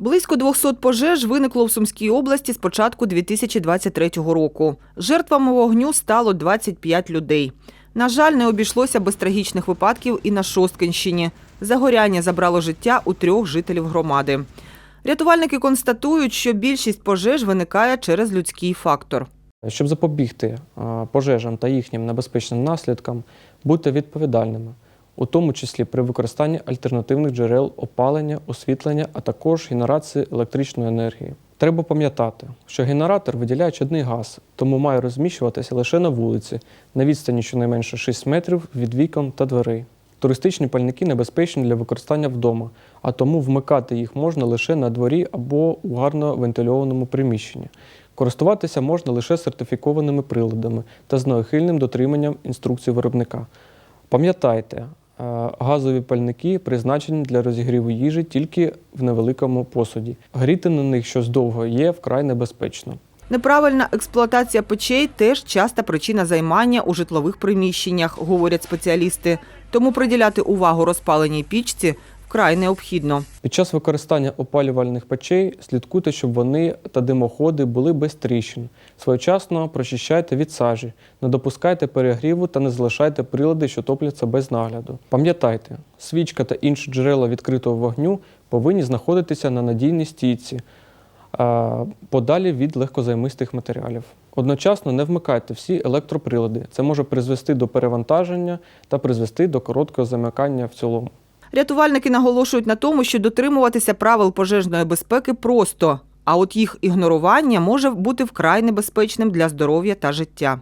Близько 200 пожеж виникло в Сумській області з початку 2023 року. Жертвами вогню стало 25 людей. На жаль, не обійшлося без трагічних випадків і на Шосткинщині. Загоряння забрало життя у трьох жителів громади. Рятувальники констатують, що більшість пожеж виникає через людський фактор. Щоб запобігти пожежам та їхнім небезпечним наслідкам, будьте відповідальними, у тому числі при використанні альтернативних джерел опалення, освітлення, а також генерації електричної енергії. Треба пам'ятати, що генератор виділяє чадний газ, тому має розміщуватися лише на вулиці, на відстані щонайменше 6 метрів від вікон та дверей. Туристичні пальники небезпечні для використання вдома, а тому вмикати їх можна лише на дворі або у гарно вентильованому приміщенні. Користуватися можна лише сертифікованими приладами та з неухильним дотриманням інструкцій виробника. Пам'ятайте, газові пальники призначені для розігріву їжі тільки в невеликому посуді. Гріти на них щось довго є вкрай небезпечно. Неправильна експлуатація печей теж часта причина займання у житлових приміщеннях, говорять спеціалісти. Тому приділяти увагу розпаленій пічці вкрай необхідно. Під час використання опалювальних печей слідкуйте, щоб вони та димоходи були без тріщин. Своєчасно прочищайте від сажі, не допускайте перегріву та не залишайте прилади, що топляться без нагляду. Пам'ятайте, свічка та інші джерела відкритого вогню повинні знаходитися на надійній стійці, подалі від легкозаймистих матеріалів. Одночасно не вмикайте всі електроприлади. Це може призвести до перевантаження та призвести до короткого замикання в цілому. Рятувальники наголошують на тому, що дотримуватися правил пожежної безпеки просто, а от їх ігнорування може бути вкрай небезпечним для здоров'я та життя.